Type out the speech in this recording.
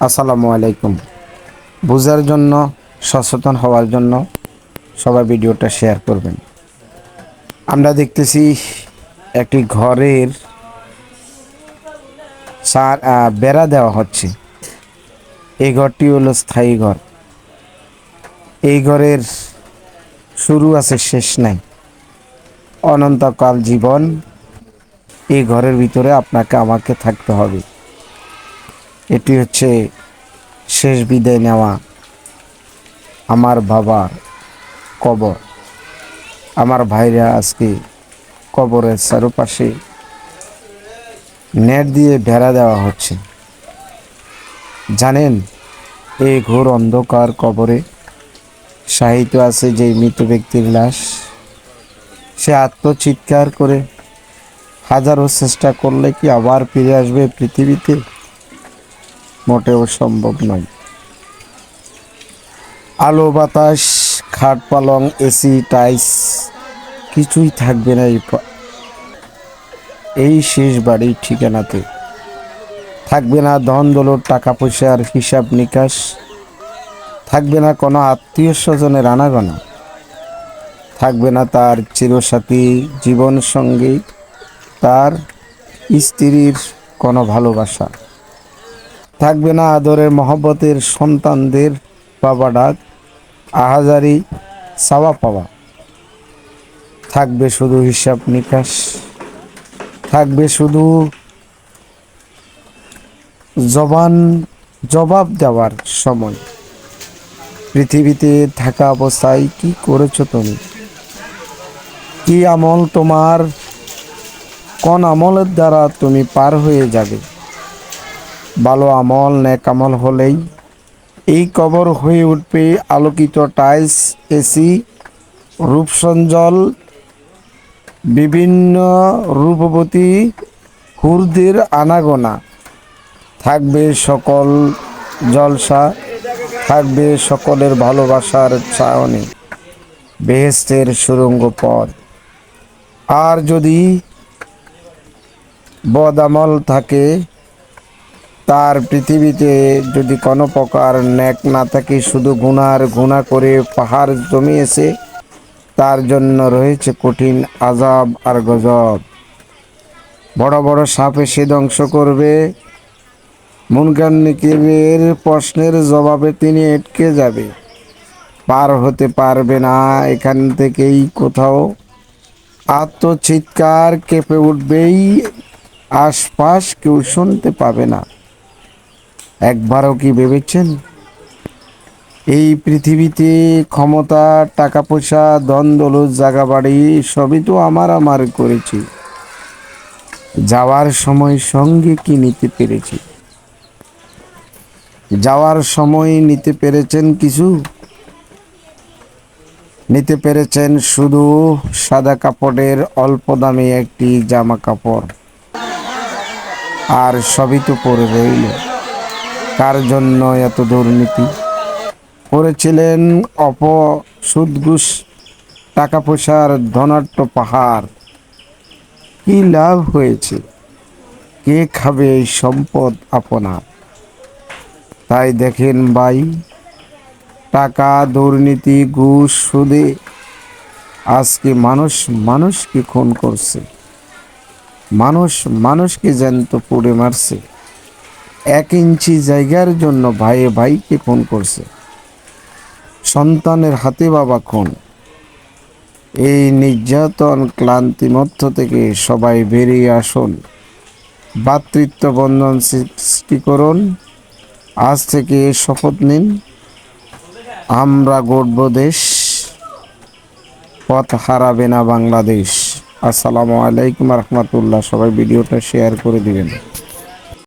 আসসালামু আলাইকুম। বোঝার জন্য সচেতন হওয়ার জন্য সবাই ভিডিওটা শেয়ার করবেন। আমরা দেখতেছি একটি ঘরের আহ, বেড়া দেওয়া হচ্ছে। এই ঘরটি হলো স্থায়ী ঘর। এই ঘরের শুরু আছে শেষ নাই। অনন্তকাল জীবন এই ঘরের ভিতরে আপনাকে আমাকে থাকতে হবে। এটি হচ্ছে শেষ বিদায় নেওয়া আমার বাবার কবর। আমার ভাইরা আজকে কবরের চারপাশে নেট দিয়ে বেড়া দেওয়া হচ্ছে। জানেন, এই ঘোর অন্ধকার কবরে সাহিত্য আছে যে মৃত ব্যক্তির লাশ। সে আত্মচিৎকার করে হাজারো চেষ্টা করলে কি আবার ফিরে আসবে পৃথিবীতে? মোটেও সম্ভব নয়। আলো, বাতাস, খাট, পালং এসি টাইস কিছুই থাকবে না এই এই শেষ বাড়ির ঠিকানাতে। থাকবে না ধন দৌলত, টাকা পয়সার হিসাব নিকাশ। থাকবে না কোনো আত্মীয় স্বজনের আনাগোনা। থাকবে না তার চিরসাথী জীবন সঙ্গী তার স্ত্রীর কোনো ভালোবাসা। থাকবে না আদরের মহব্বতের সন্তানদের বাবা ডাক, আহাজারি চাওয়া পাওয়া। থাকবে শুধু হিসাব নিকাশ, থাকবে শুধু জবান, জবাব দেওয়ার সময়। পৃথিবীতে থাকা অবস্থায় কি করেছ তুমি? কি আমল তোমার? কোন আমলের দ্বারা তুমি পার হয়ে যাবে? ভালো আমল, নেক আমল হলেই। এই কবর হয়ে উঠবে আলোকিত টাইলস, এসি, রূপসঞ্জল, বিভিন্ন রূপবতী হুরদের আনাগোনা। থাকবে সকল জলসা, থাকবে সকলের ভালোবাসার চায়নে বেহেস্তের সুরঙ্গ পথ। আর যদি বদামল থাকে তার পৃথিবীতে যদি কোনো প্রকার ন্যাক না থাকে, শুধু গুনার গুণা করে পাহাড় জমিয়েছে, তার জন্য রয়েছে কঠিন আজাব আর গজব। বড় বড় সাপে সে ধ্বংস করবে। মুনকান্নিকের প্রশ্নের জবাবে তিনি এটকে যাবে। পার হতে পারবে না এখান থেকেই কোথাও। আত্মচিৎকার কেঁপে উঠবেই, আশপাশ কেউ শুনতে পাবে না। একবারও কি ভেবেছেন? এই পৃথিবীতে ক্ষমতা টাকা পয়সা দৌলত জাগা বাড়ি সবই তো আমার আমার করেছি। যাওয়ার সময় সঙ্গে কি নিতে পেরেছি? যাওয়ার সময় নিতে পেরেছেন কিছু? নিতে পেরেছেন শুধু সাদা কাপড়ের অল্প দামে একটি জামা কাপড়। আর সবই তো পরে রইল। কার জন্য এত দুর্নীতি? করেছিলেন অপ সুদঘুষ টাকা পয়সার ধনাট্য পাহাড়। কি লাভ হয়েছে? কে খাবে এই সম্পদ আপনার? তাই দেখেন ভাই, টাকা দুর্নীতি, ঘুষ, সুদে আজকে মানুষ মানুষকে খুন করছে। মানুষ মানুষকে জ্যান্ত পুড়ে মারছে। এক ইঞ্চি জায়গার জন্য ভাইয়ে ভাইকে খুন করছে। সন্তানের হাতে বাবা খুন। এই নির্যাতন ক্লান্তি মধ্য থেকে সবাই বেরিয়ে আসুন। ভাতৃত্ব বন্ধন সৃষ্টি করুন। আজ থেকে শপথ নিন। আমরা গড়ব দেশ। পথ হারাবে না বাংলাদেশ। আসসালামু আলাইকুম রহমতুল্লাহ। সবাই ভিডিওটা শেয়ার করে দিবেন।